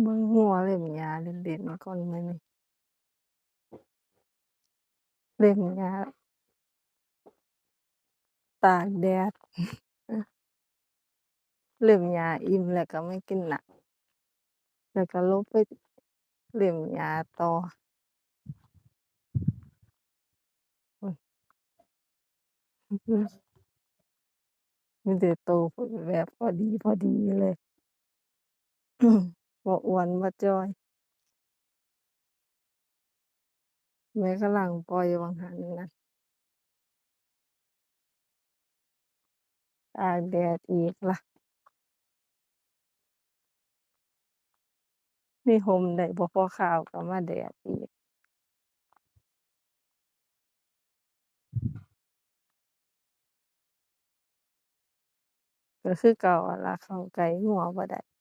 เบิ่งงัวเล็มหญ้าเล่นๆก่อนมื้อนี้ เล็มหญ้า ตากแดด เล็มหญ้าอิ่มแล้วก็มากินน้ำ แล้วก็ลงไปเล็มหญ้าต่ออืออือฮึมีแต่โตแบบพอดีๆเลย บ่อ้วนบ่จ้อย แม่กำลังปล่อยวางหั้นน่ะตากแดดอีกล่ะ มีร่มได้บ่พอข้าวก็มาแดดอีกก็คือเก่าละเข้าใกล้งัวบ่ได้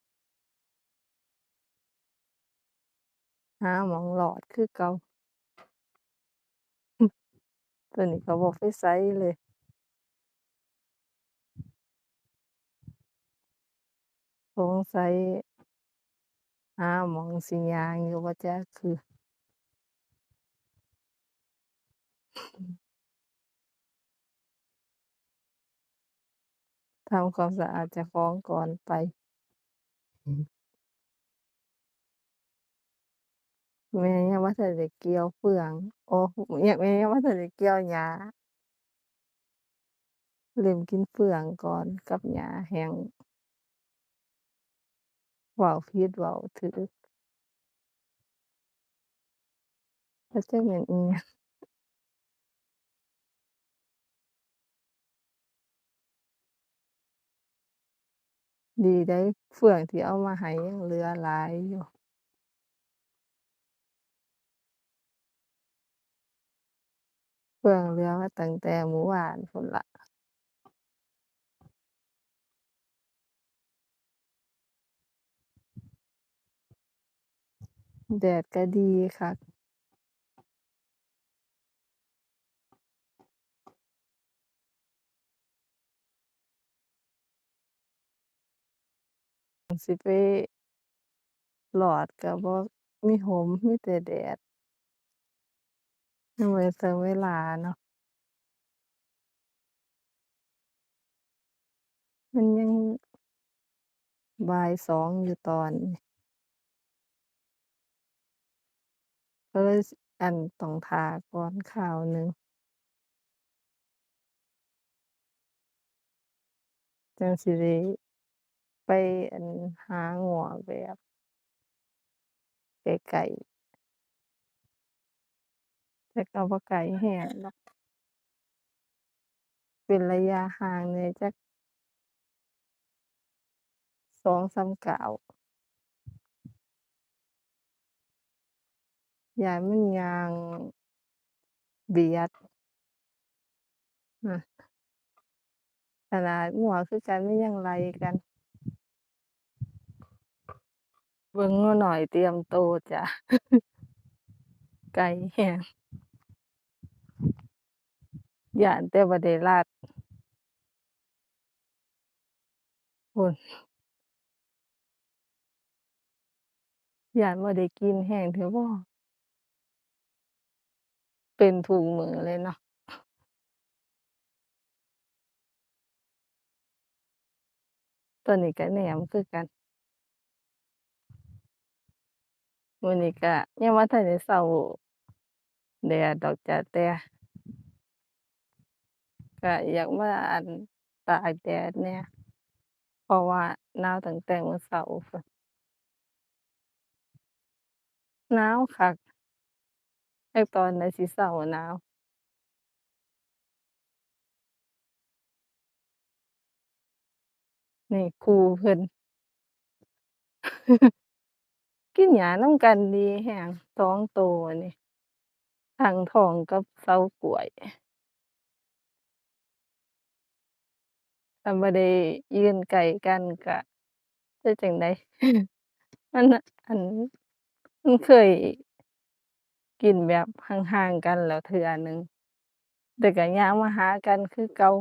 หาหมองรอดคือเก่า ตัวนี้ก็บ่ไปไสเลย สงสัยหาหมองสิยางอยู่บ่จักคือทำความสะอาดจ้าของก่อนไป แม่ยังบ่ทันได้เกี่ยวเฟือง โอ้ยังแม่ยังบ่ทันได้เกี่ยวหญ้าเล็มกินเฟืองก่อนกับหญ้าแห้งเว้าผิดเว้าถูกแต่จักแม่นอิหยังดีได้เฟืองที่เอามาให้ยังเหลือหลายอยู่ เฟืองเหลือมาตั้งแต่เมื่อวานพู้นล่ะแดดก็ดีคักสิไปรอดก็บ่มีร่มมีแต่แดด ยังบ่ได้ถึงเวลาเนาะ มันยัง บ่าย 2 อยู่ตอนนี้ ก็เลย ส อั่น ต้องท่าก่อนคราวหนึ่ง จั่งสิได้ ไป อั่น หางัวแบบใกล ๆ แต่ก็บ่ไกลก็ดอก เป็นระยะห่างแหน่จัก2-3ก้าว ย้านมันย่างเบียดนะขนาดงัวคือกันมันยังไล่กัน เบิ่งงัวน้อยเตรียมโตจ้ะ ไกลก็ ย้านแต่บ่ได้รัดพู้น ย้านบ่ได้กินก็เถอะบ่ เป็นทุกมื้อเลยเนาะตัวนี้ก็แหนมคือกัน มื้อนี้ก็ยังบ่ทันได้เซาแดดดอกจ้ะแต่ ก็อยากมาอั่นตากแดดแหน่ย เพราะว่าหนาวตั้งแต่มื้อเช้าพู้นหนาวคักจักตอนใดสิเซาหนาวนี่ครูเพิ่น กินหญ้านำกันดีก็2โตนี่ตั้งท้องกับเซากล้วย คันบ่ได้ยืนใกล้กันก็เฮ็ดจั่งใด มัน อั่น มันเคยกินแบบห่างๆกันแล้วเทื่อหนึ่ง แต่ก็ย่างมาหากันคือเก่า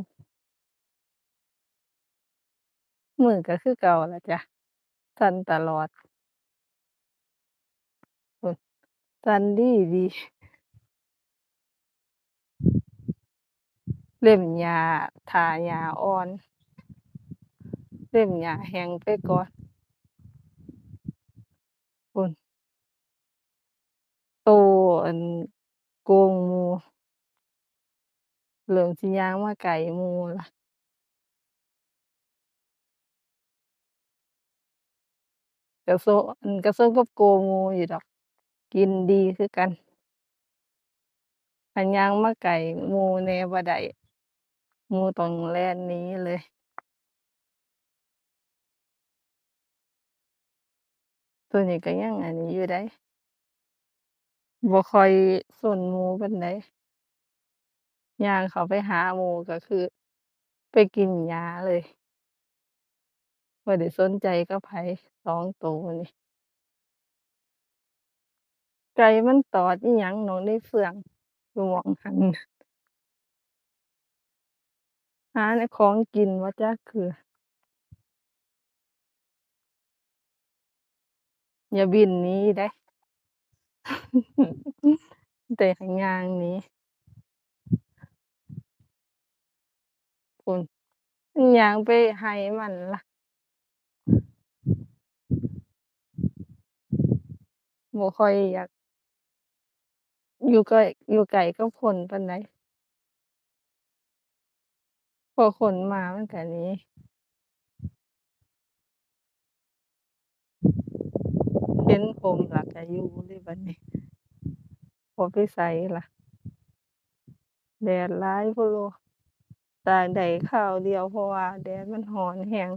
มื้อก็คือเก่าล่ะจ้ะสันตลอดสันดีดี เล็มหญ้า ท่าหญ้าอ่อน เล็มหญ้าแห้งไปก่อนพู้นโตอันโกงมู่เริ่มสิย่างมาใกล้หมู่ล่ะก็โซอันก็สมกับโก่หมู่อยู่ดอก กินดีคือกันคันย่างมาใกล้หมู่แนบ่ได้มูต้องแลนนี้เลย ตัวนี้ก็ยังอันนี้อยู่เดะบ่ค่อยซนหมู่ปานใดย่างเขาไปหาหมูก็คือ ไปกินหญ้าเลยบ่ได้สนใจกับไผ2โตนี่ไก่มันตอดอิหยังเนาะในเฟืองอยู่หม้องหั้นหาแต่ของกินบ่จักคือ อย่าบินนีเดะแต่ให้ย่างหนีพู้นมันย่างไปไร่มันล่ะบ่ค่อยอยาก อยู่กล้อยู่ใกล้กับคนปานใดพอคนมามันก็หนี เห็นผมแล้วก็อยู่เลยบัดนี้บ่ไปไสล่ะ แดดหลายโพโลตากได้าวเดียวเพราะว่า แดดมันร้อนแรง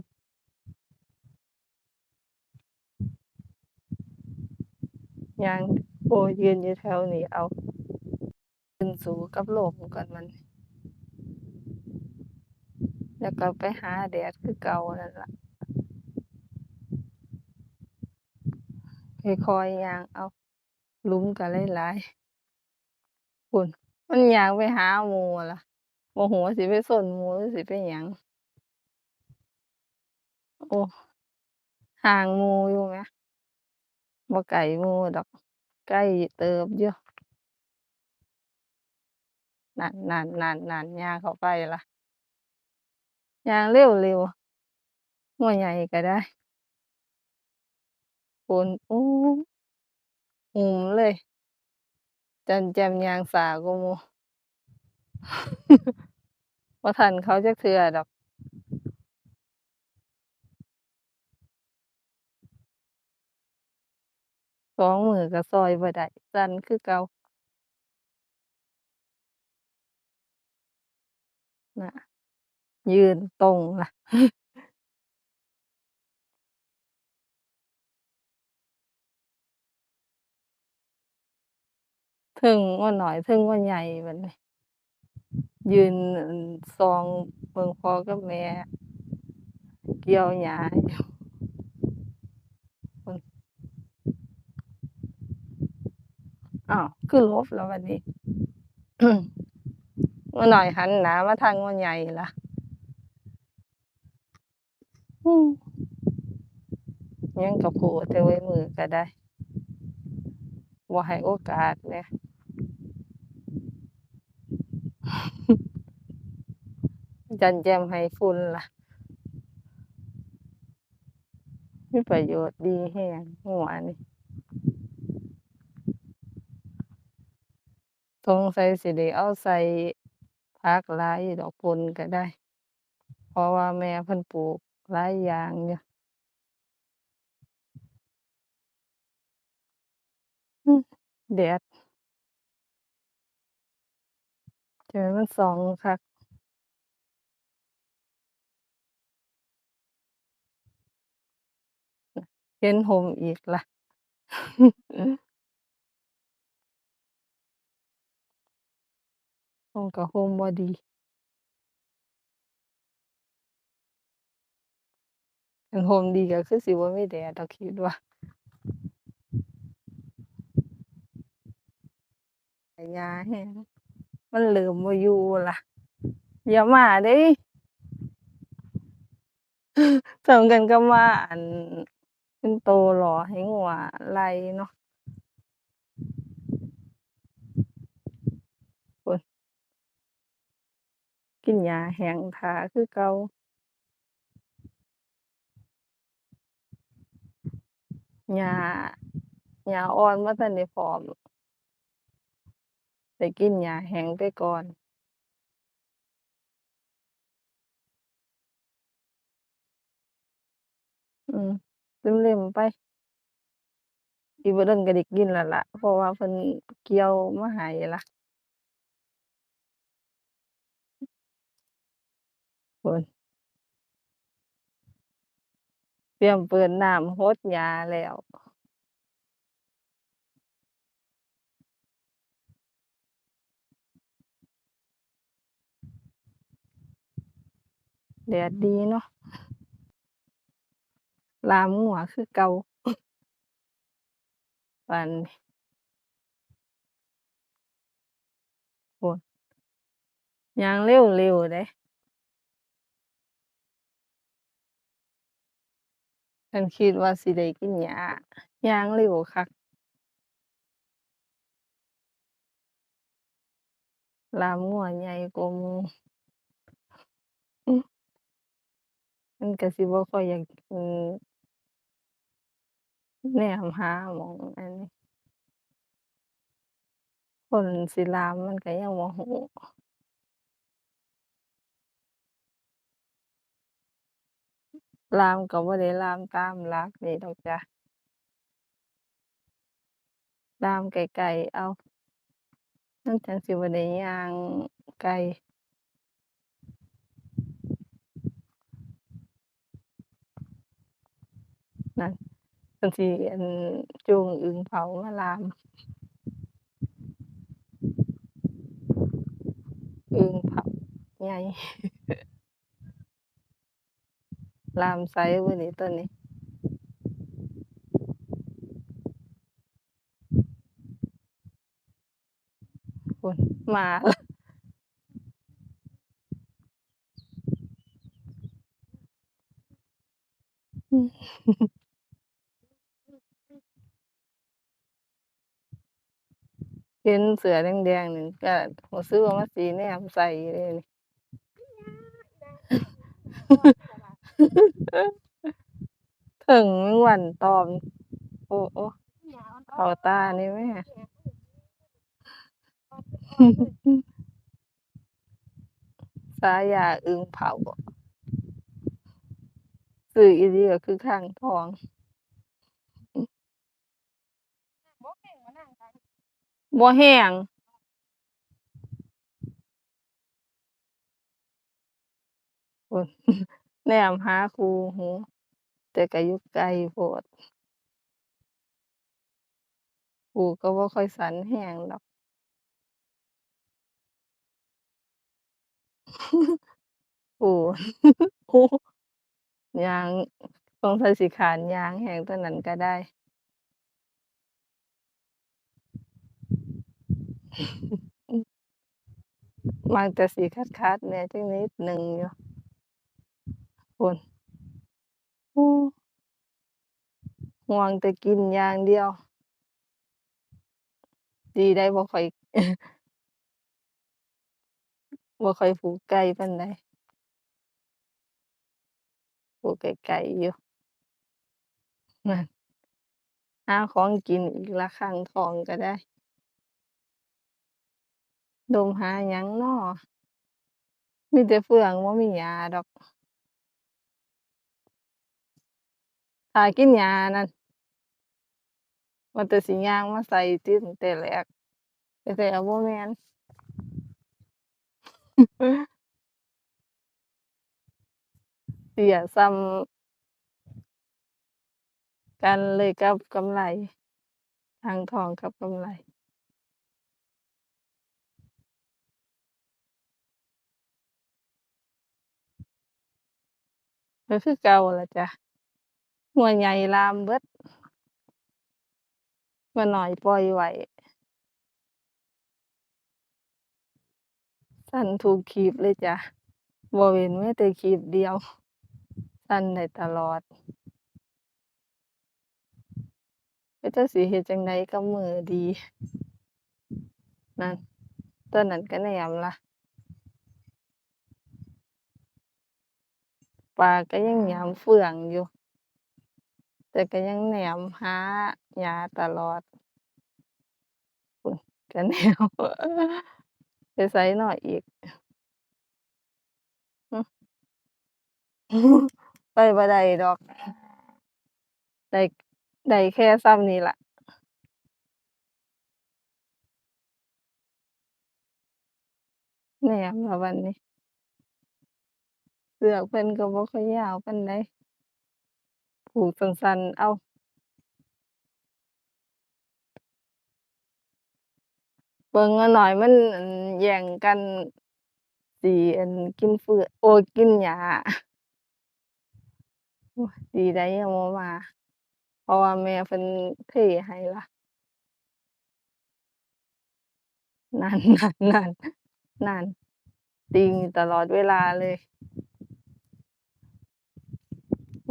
ย่างโอ้ยืนอยู่แถวนี้เอาขึ้นสูกับลมก่อนบัน แล้วก็ไปหาแดดคือเก่านั่นล่ะ ค่อยๆย่างเอาลุ้มก็หลายๆพู้นมันยางไปหาหมู่ล่ะบ่ฮู้ว่าสิไปซนหมู่สิไปหยังโอ้ห่างหมู่อยู่แหมบ่ไกลหมู่ดอกไกล้เติบอยู่นนั่นๆๆๆย่างเข้าไปละย่างเร็วๆหัวใหญ่ก็ได้ พู้นโอ้หุ่มเลย จันแจมยางช้ากว่าหมู่บ่ทันเขาจักเทื่อดอก2มื้อก็ช่วยบ่ได้สั่นคือเก่าน่ะยืนตรงล่ะ ทิงงัวน้อยเทิงงัวใหญ่แบัดนี้ยืนอั่นส่องเบิ่งพอกับแม่ เกี่ยวหญ้าอยู่อ้าวคือลบแล้วบัดนี้งัวน้อยหันหนามาทางงัวใหญ่ละยังก็พูดแต่ไว้มือก็ได้บ่าให้โอกาสแหม จันแจมให้ฝุ่นล่ะมีประโยชน์ดีแรงงัวนี่สงใสัยสิได้เอาใส่ผักหลายดอกป่นก็ได้ เพราะว่าแม่เพิ่นปลูกหลายอย่างอยู่อือแดดจะให้มันสองคัก เห็นร่มอีกล่ะร่มก็ร่มบ่ดีคันร่มดีก็คือสิบ่าไมีแดดดอกคิดว่าให้หญ้าแรงมันเริ่มบ่อยู่ล่ะ อย่ามาเดะส่ำกันกับว่าอัน เป็นโตหล่อให้หัวไหลเนาะคนกินยาแหงขาคือเกาหญ้าหญ้าอ่อนมาทันได้พร้อมได้กินยาแห้งไปก่อน อืม เล็มๆไป อีกบ่โดนก็ได้กินแล้วล่ะ เพราะว่าเพิ่นเกี่ยวมาให้ล่ะพู้นเตรียมเปิดน้ำรดหญ้าแล้วแดดดีเนาะ ลามงัวคือเกาบันี้พู้ยางเร็วเร็วเดะคันคิดว่าสิได้กินหญ้ายางเร็วคักลามงัวใหญ่กว่ามูมันก็สิบ่ค่อยอยากอือ แนมหาหม้องอันนี้ คนสิลามมันก็ยังบ่รู้ลามก็บ่ได้ลามตามหลักนี่ดอกจ้ะ ลามไกลๆเอา มันจั่งสิบ่ได้ย่างไกลนั่น นสิอันจูงอึงเผามาลามอึงเผาใหญ่ลามไสบุนี่ตัวนี้คนมาแล้วอืม เห็นเสือแดงๆนี่ก็รู้สึกว่าสิแนมใส่เลยนี่เทิงวันตอม โอ้ๆเขาตานี่แหมฉายาอึงเผาชื่ออีหลีก็คือค้างทอง อือ บ่แห้งพู้นแนมหาครูหูแต่ก็อยู่ไกลโพดหูก็บ่ค่อยสั้นแรงดอกพู้โอ้ย่างสงสัยสิคร้านยางแรงตัวนั้นก็ได้ อือ มักแต่สิคัดๆแหน่ยจักนิดหนึ่งอยู่พู้นห่วงแต่กินอย่างเดียว ดีได้บ่ค่อยบ่ค่อยผูกไกลปานใดผูกไกลๆอยู่นั่นหาของกินอีกละค้งทองก็ได้ ดมหาหยังน้อมีแต่เฟืองบ่มีหญ้าดอกท่ากินหญ้านั่นว่าแต่สิย่างมาใส่ติ้งแต่แรกแต่แท้บ่แม่นเตี้ยส่ำกันเลยกับกำไลค้างทองกับกำไล ก็คือเก่าละจ้ะงัวใหญ่ลามเบิดงัวน้อยปล่อยไว้สั่นทุกคลิปเลยจ้ะบ่เว้นแม้แต่คลิปเดียว สั่นได้ตลอดก็จักสิเฮ็ดจั่งใดกับมื้อดี นั่นตัวนั้นก็แนมล่ะ ปลาก็ยังยามเฟื่องอยู่ แต่ก็ยังแหนมหาหญ้าตลอดก็แนวไปไสน้อยอีก ไปบ่ได้ดอก ได้ได้แค่ส่ำนี้ล่ะแหนมล่ะบัดนี้ สือกเพิ่นก็บ่ค่อยยาวปานใดผูกสั้นๆเอาเบิ่งหน่อยมันแย่งกันสิอันกินเฟือโอ๊ยกินหญ้าดีได้ยังบ่มา เพราะว่าแม่เพิ่นเทให้ล่ะนั่นๆๆนั่นติงตลอดเวลาเลย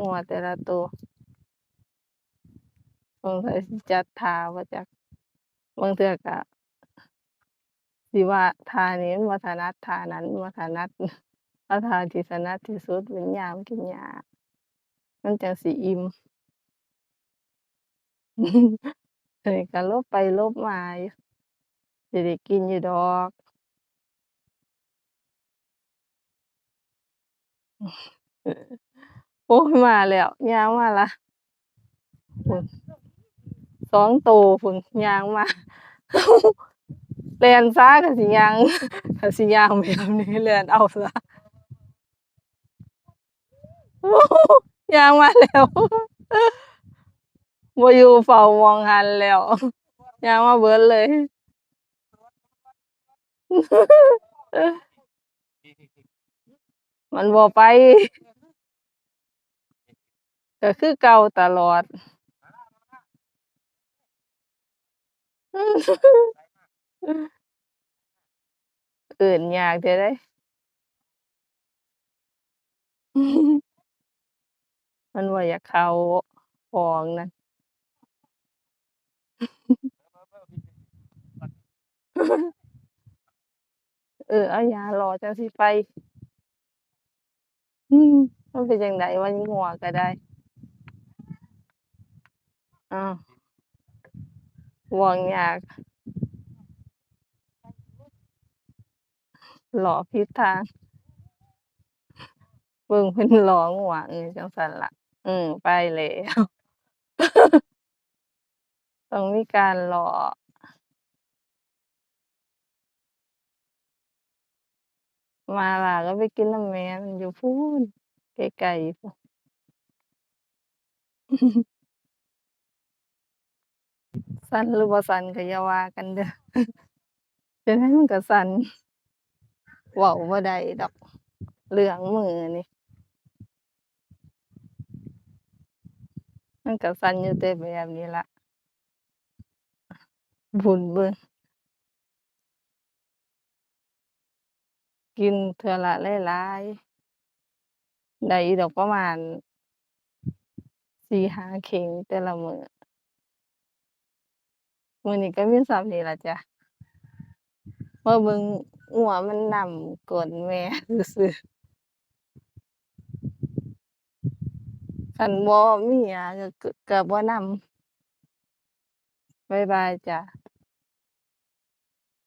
งัวแต่ละตัวสงสัยสิจัดทาบ่จักบางเทื่อก็สิว่าทานี้มันบ่ถนัดทานั้นบ่ถนัดเอาทาที่ถนัดที่สุดเป็นยามกินหญ้ามันจังสิอิ่มอันนี้ก็ลบไปลบมาอยู่สิได้กินอยู่ดอก โอ้ยมาแล้วย่างมาละพู้น2ตัวพู้นย่างมาแล่นช้าก็สิย่างก็สิย่างแบบนี้แล่นเอาซะโอ้ย่างมาแล้วบ่อยู่เฝ้ามองหันแล้วย่างมาเบิดเลยมันบ่ไป ก็คือเก่าตลอดเอิ้นยากเท่าใดมันบ่อยากเข้าของนั่นเออเอาหญ้ารอจังสิไป อืมมันเป็นจังใดวะงัวก็ได้ อ้าวเว้ายากเลาะผิดทางเบิ่งเพิ่นเลาะงัวเออจังซั้นละอืม ไปแล้ว ต้องมีการเลาะมาล่ะก็ไปกินนำแม่มันอยู่พูนไกลๆ สั่นหรือบ่สั่นก็อย่าว่ากันเด้อจังได๋มันก็สั่นเว้าบ่ได้ดอกเรื่องมือนี่มันก็สั่นอยู่แต่แบบนี้ล่ะพู้นเบิ่งกินเทื่อละหลายๆได้ดอกประมาณ4-5เข่งแต่ละมือ มื้อนี้ก็มีส่ำนี้ล่ะจ้ะมาเบิ่งงัวมันนำก้นแม่ซื่อๆคันบ่มีหยังก็กก็บ่นำบ๊ายบายจ้ะ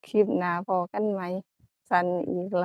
คลิปหน้าพอกันใหม สันอีกละ